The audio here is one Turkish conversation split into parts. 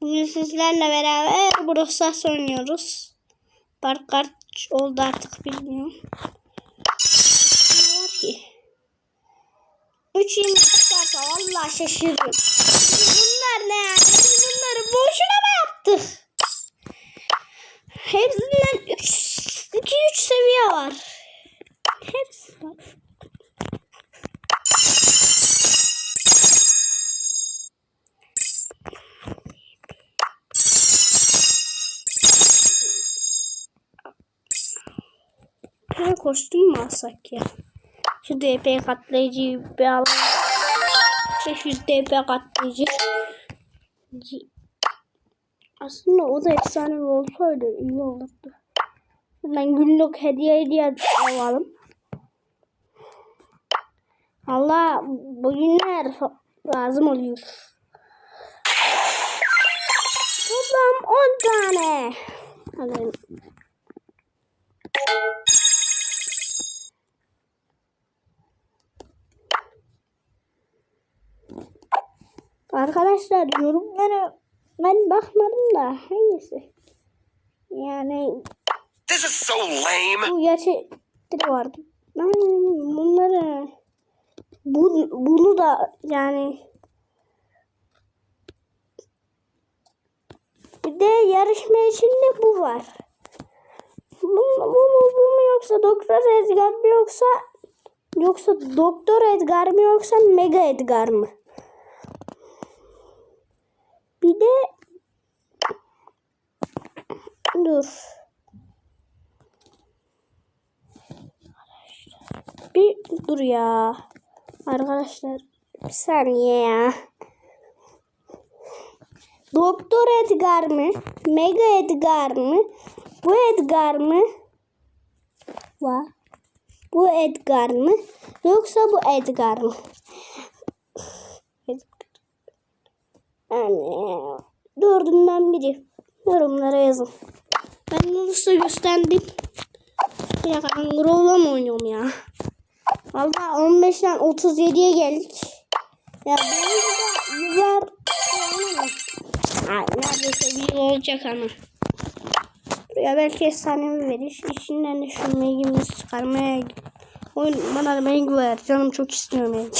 Bugün sizlerle beraber Brosas oynuyoruz. Park oldu artık bilmiyorum. Ne var ki? 3 yeni çıkarsa valla şaşırırım. Bunlar ne yani? Biz bunları boşuna mı yaptık? Hepsinden 3 2 3 seviye var. Hepsi var. Kostüm mü alsak ya? Şu DP katlayıcıyı bir alalım. 500 DP katlayıcı. Aslında o da efsane olsaydı iyi olurdu. Hemen günlük hediye hediye alalım. Allah bugünler lazım oluyor. Toplam 10 tane. Alayım. Arkadaşlar yorumlara ben bakmadım da hangisi? Yani This is so lame. bu gerçekleri vardı. Ben bunları bu, bunu da yani bir de yarışma içinde bu var. Bu, bu, mu, bu mu yoksa Doktor Edgar mı yoksa yoksa Doktor Edgar mı yoksa Mega Edgar mı? Bir de dur. Bir dur ya. Arkadaşlar bir saniye ya. Doktor Edgar mı? Mega Edgar mı? Bu Edgar mı? Va. Bu Edgar mı? Yoksa bu Edgar mı? Edgar. Yani dördünden biri. Yorumlara yazın. Ben nasıl gösterdim? Ben Growl'la mı oynuyorum ya? Valla 15'ten 37'ye geldik. Ya benim de yıllar Ay, neredeyse bir yıl olacak ama. Ya belki efsanevi verir. İçinden de şu megimizi çıkarmaya Oyun bana meg ver. Canım çok istiyor meg.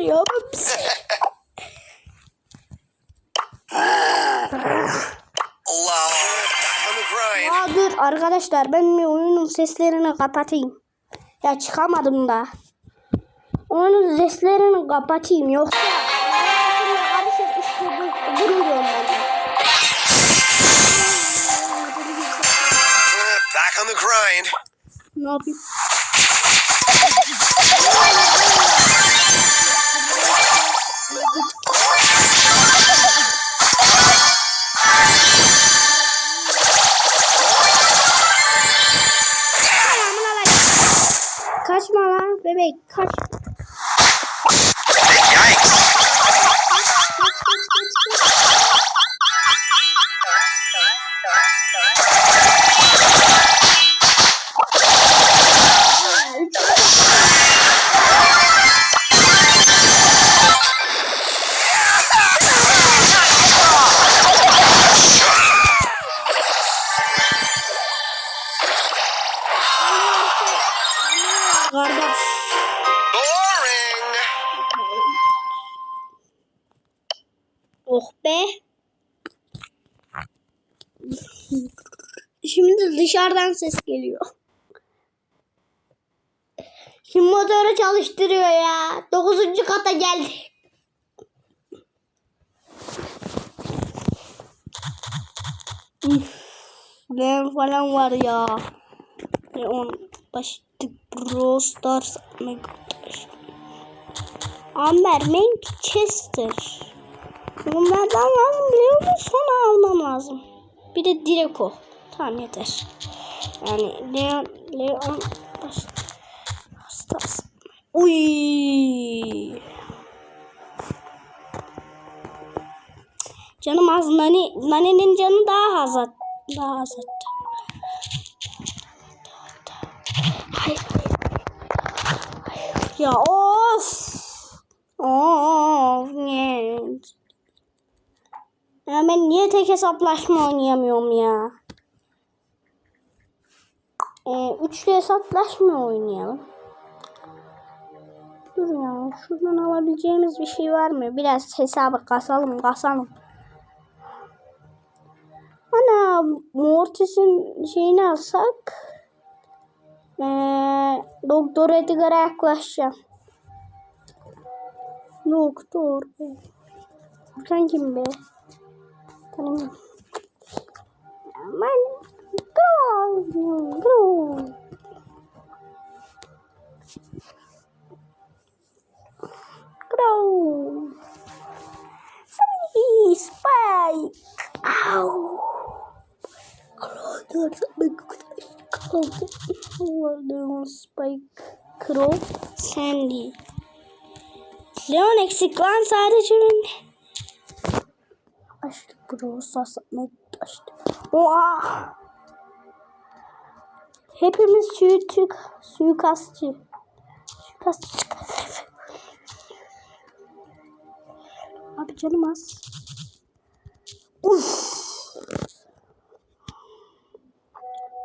Kız ya. Ya dur arkadaşlar ben bir oyunun seslerini kapatayım. Ya çıkamadım da. Oyunun seslerini kapatayım yoksa karışık işte diyorum ben. Back on the grind. Ne yapayım? lan bebek kaç. Dışarıdan ses geliyor. Şimdi motoru çalıştırıyor ya. Dokuzuncu kata geldi. Leon falan var ya. Leon başladı. Brawl Stars. Amber, Manchester. Bunlardan lazım biliyor musun? Sonra almam lazım. Bir de Direko falan yeter. Yani Leon, Leon hastası. Uy. Canım az Nani, Nani'nin canı daha az daha az attı. Hayır. Ya of. Of ne? Ben niye tek hesaplaşma oynayamıyorum ya? Ee, üçlü hesaplaşma oynayalım. Dur ya şuradan alabileceğimiz bir şey var mı? Biraz hesabı kasalım kasalım. Ana Mortis'in şeyini alsak. Ee, Doktor Edgar'a yaklaşacağım. Doktor. Sen kim be? Tanımıyorum. Go. Somebody spike. Ow. Dur, kaldı. Spike. Crow. Sandy. Leon eksik lan sadece ben. Açtık bro saslatmaya açtık. Oha! Hepimiz suyu suikastçı. Suikastçı. Abi canım az. Uf.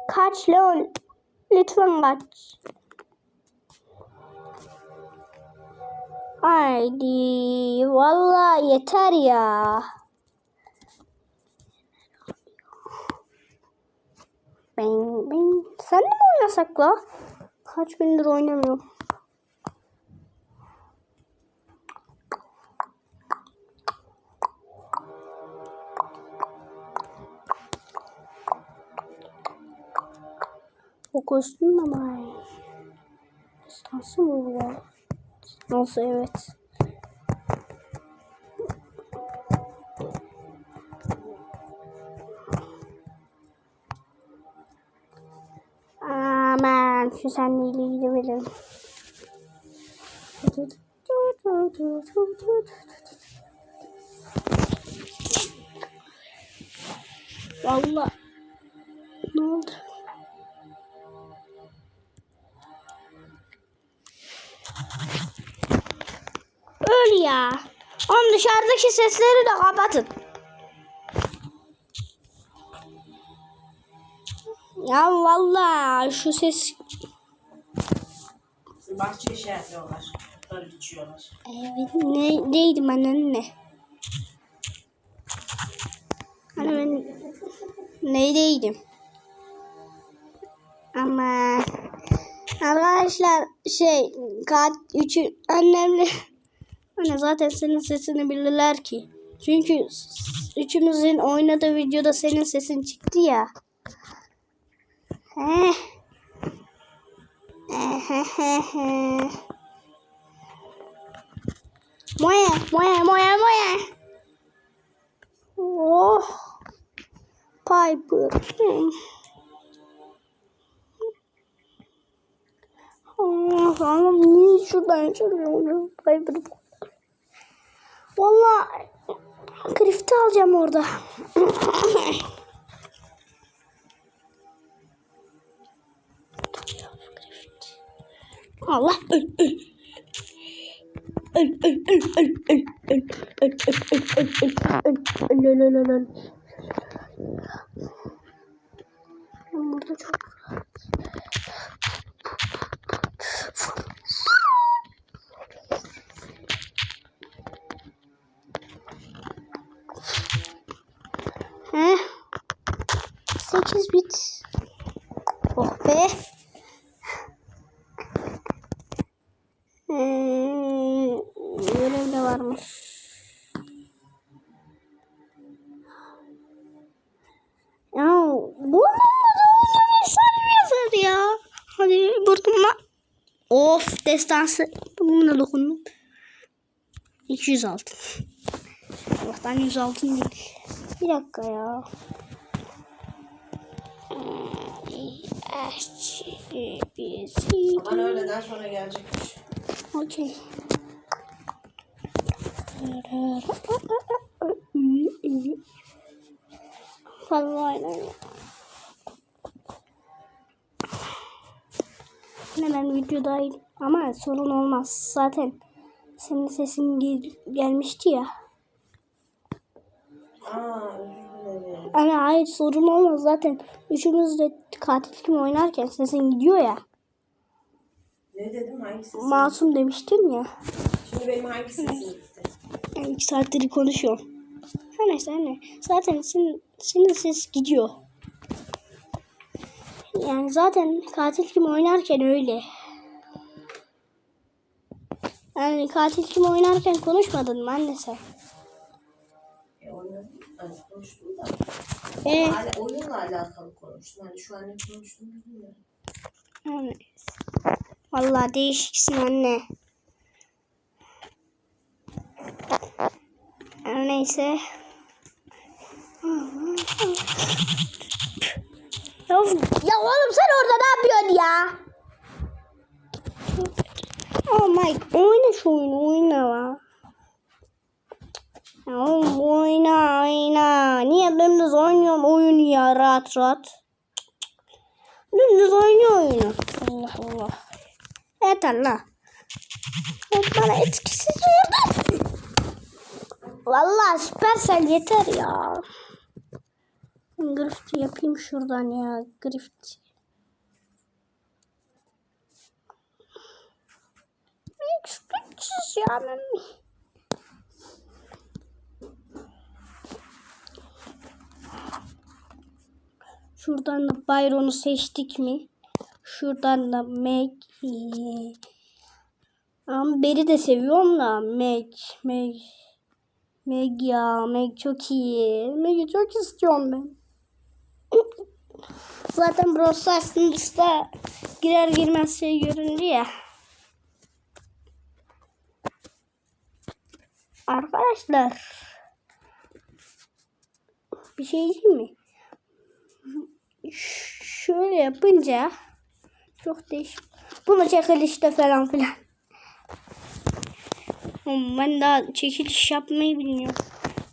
Kaç Leon. Lütfen kaç. Haydi. Vallahi yeter ya. Ben, ben. Sen de mi oynasak la? Kaç gündür oynamıyorum. O kostüm ama. Distansı mı bu? Nasıl evet. Aman şu senle ilgili bilim. Vallahi ne oldu? Öl ya. Oğlum dışarıdaki sesleri de kapatın. Ya vallahi şu ses Bahçeye şey yapıyorlar. Kurtları biçiyorlar. Evet, ne, neydim anne? Hani ben neydeydim? Ama arkadaşlar şey kat üçü annemle hani zaten senin sesini bilirler ki. Çünkü üçümüzün oynadığı videoda senin sesin çıktı ya. Moje, moje, moje, moje. Oh. Piper. Oh, ama niye şuradan çalıyorum? Piper. Valla Grift'i alacağım orada. Allah öl öl. Öl öl öl öl öl öl öl öl öl öl öl öl öl öl öl burada çok Heh. 8 bit. Oh be. Hmm, görev de varmış. Ya mesaj yazar ya. Hadi burnumla. Of destansı. Burnumla dokundum. 200 altın. Allah'tan 100 altın değil. Bir dakika ya. Aman öğleden sonra gelecekmiş. Okey. Fazla oynamıyorum. Hemen video dahil. Ama sorun olmaz. Zaten senin sesin gel- gelmişti ya. Hani hayır sorun olmaz zaten. Üçümüz de katil kim oynarken sesin gidiyor ya. Ne dedim hangi sesim? Masum demiştim ya. Şimdi benim hangi sesim gitti? Yani iki saattir konuşuyorum. Her neyse her ne. Zaten senin, senin ses gidiyor. Yani zaten katil kim oynarken öyle. Yani katil kim oynarken konuşmadın mı anne sen? E oynadım. Hani konuştum da. Ee, Hala oyunla alakalı konuştum. Hani şu an ne konuştum bilmiyorum. neyse. Vallahi değişiksin anne. Her neyse. Ya, ya oğlum sen orada ne yapıyorsun ya? Oh my oyna şu oyunu oyna la. Ya oğlum oyna oyna. Niye dümdüz oynuyorum oyunu ya rahat rahat. Dümdüz oynuyor oyunu. Allah Allah. Yeter la. Bana etkisiz oldu. Vallahi süpersel yeter ya. Grift yapayım şuradan ya. Grift. Hiç güçsüz ya. ben- Şuradan da Byron'u seçtik mi? Şuradan da Meg. Ama Beri de seviyorum da Meg. Meg. Meg ya. Meg çok iyi. Meg'i çok istiyorum ben. Zaten Brawl Stars'ın girer girmez şey göründü ya. Arkadaşlar. Bir şey diyeyim mi? Ş- şöyle yapınca çok değişik. Bunu çekilişte falan filan. Ben daha çekiliş yapmayı bilmiyorum.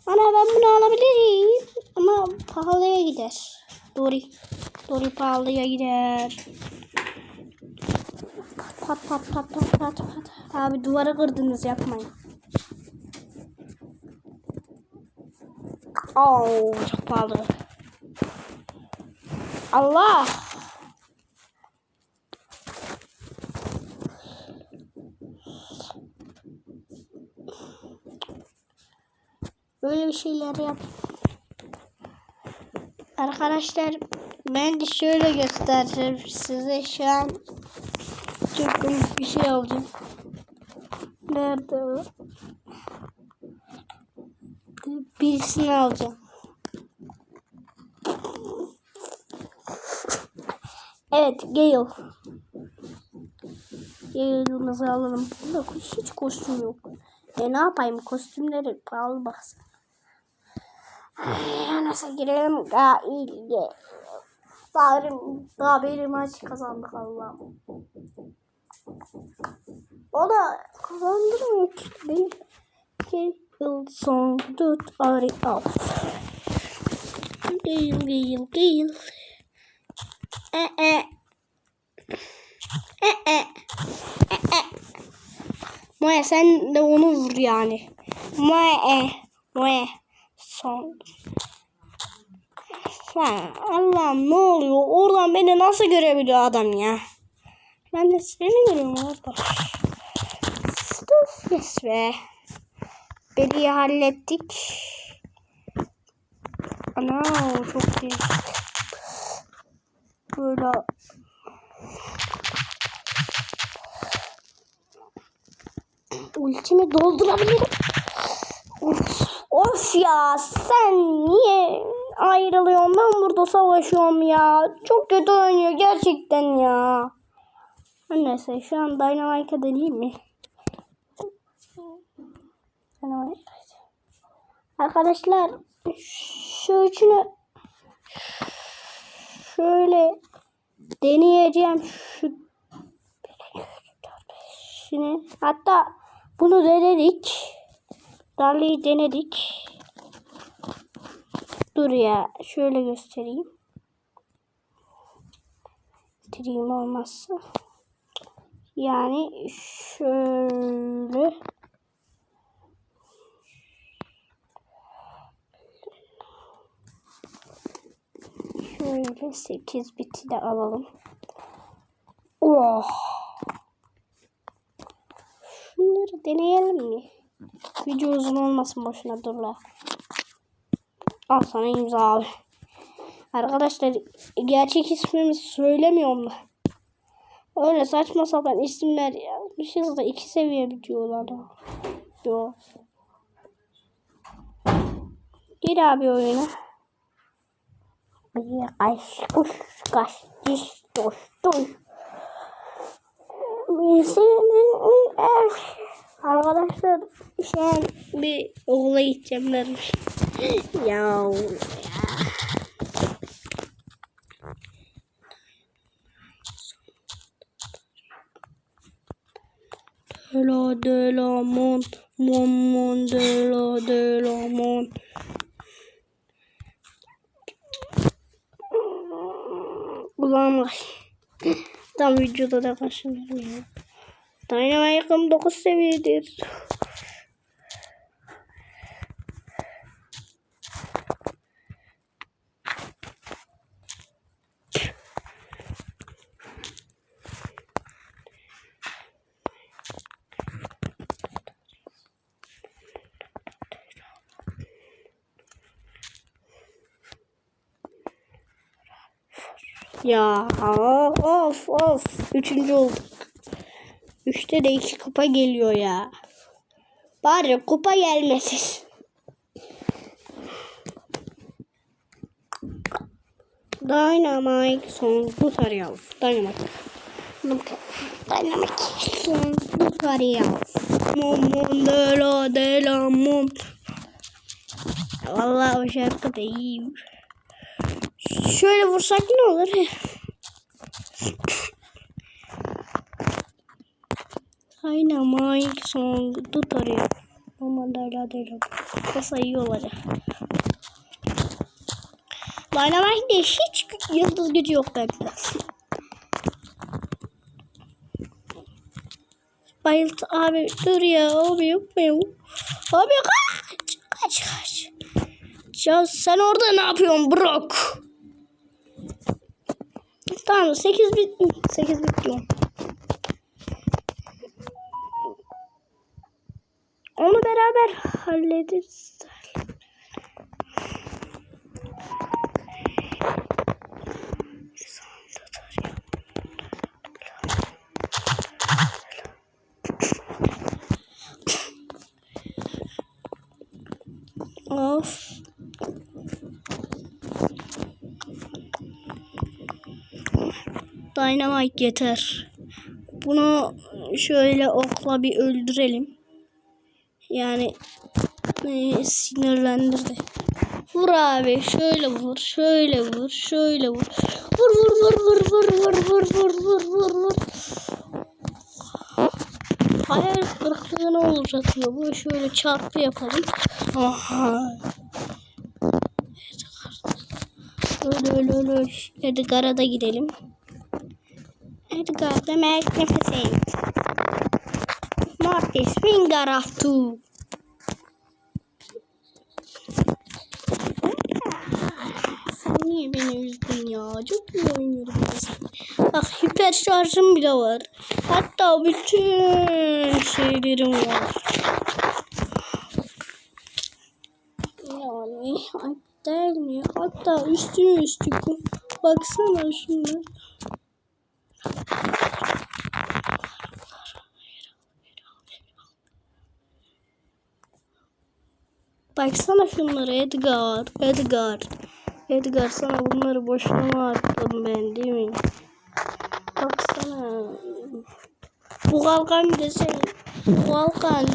Ana ben bunu alabilirim. Ama pahalıya gider. Doğru. Doğru pahalıya gider. Pat pat pat pat pat pat. Abi duvara kırdınız yapmayın. Oo çok pahalı. Allah. Böyle bir şeyler yap. Arkadaşlar ben de şöyle göstereceğim size şu an çok komik bir şey olacak. Nerede o? Birisini alacağım. Evet Gale. Gale'ımızı alalım. Bunda hiç kostüm yok. E ne yapayım kostümleri pahalı baksana. Ay, Nasıl girelim? Gail'e. Daha, daha bir maç kazandık Allah'ım. O da kazandırmıyor ki. Benim ki yıl son tut ari al. Gale Gale Gale. E e. E e. E e. Moya sen de onu vur yani. Moya e. Son. Lan Allah'ım ne oluyor? Oradan beni nasıl görebiliyor adam ya? Ben de seni görüyorum orada. Sus yes be. Beri'yi hallettik. Ana çok iyi. Böyle ultimi doldurabilirim. Of, of ya sen niye ayrılıyorsun? Ben burada savaşıyorum ya. Çok kötü oynuyor gerçekten ya. Neyse şu an Dynamite'a deneyeyim mi? Arkadaşlar şu üçünü şöyle deneyeceğim şu hatta bunu denedik. Darlayı denedik. Dur ya şöyle göstereyim. Bitireyim olmazsa. Yani şöyle Şöyle 8 biti de alalım. Oh. Şunları deneyelim mi? Video uzun olmasın boşuna dur la. Al sana imza abi. Arkadaşlar gerçek ismimi söylemiyorum da. Öyle saçma sapan isimler yazmışız da iki seviye videolar. Yo. Gir abi oyuna. Bir kaç kuş kaç diş doş doş. Arkadaşlar şu an bir okula gideceğim dermiş. ya. De la de la mon mon mon de la mon. Ulan ay. Tam videoda da karşılarım ya. Dynamite'ım 9 seviyedir. Ya of of. Üçüncü olduk. De iki kupa geliyor ya. Bari kupa gelmesin. Dynamite son bu tarıyor. Dynamite. Dynamite son bu tarıyor. Mom mom de la de la mom. Vallahi o şarkı da iyi. Şöyle vursak ne olur? Dynamite song tutarıyor. Ama hala değil. Kasa iyi olacak. Dynamite'de hiç yıldız gücü yok bende. Bayılt abi dur ya abi yapmayın. Abi kaç kaç kaç. Ya sen orada ne yapıyorsun Brock? Tamam 8 bit 8 bit. Beraber hallederiz. Of. Dynamite yeter. Bunu şöyle okla bir öldürelim. Yani e, sinirlendirdi. Vur abi şöyle vur şöyle vur şöyle vur. Vur vur vur vur vur vur vur vur vur vur vur. Hayal kırıklığı ne olacak ya? Bu şöyle çarpı yapalım. Aha. Öyle öyle öyle. Edgar'a da gidelim. Edgar demek nefesim. Mortis finger of two. Sen niye beni üzdün ya? Çok iyi oynuyorum. Bak hiper şarjım bile var. Hatta bütün şeylerim var. Yani değil mi? Hatta üstüne üstlük. Baksana şunlar. Baksana şunlara Edgar. Edgar. Edgar sana bunları boşuna attım ben değil mi? Baksana. Bu kalkan de senin. Bu kalkan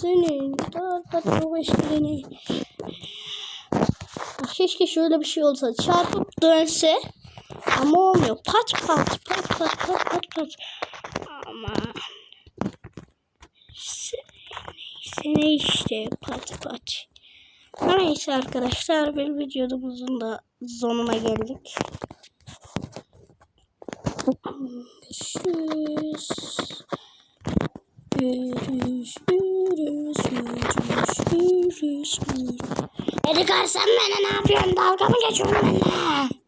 senin. Daha da çok eşkileni. Keşke şöyle bir şey olsa. Çarpıp dönse. Ama olmuyor. Pat pat pat pat pat pat pat. Ama seni işte pat pat. Neyse arkadaşlar bir videomuzun da sonuna geldik. Görüşürüz. Görüşürüz. Görüşürüz. Görüşürüz. Edgar sen bana ne yapıyorsun? Dalga mı geçiyorsun benimle?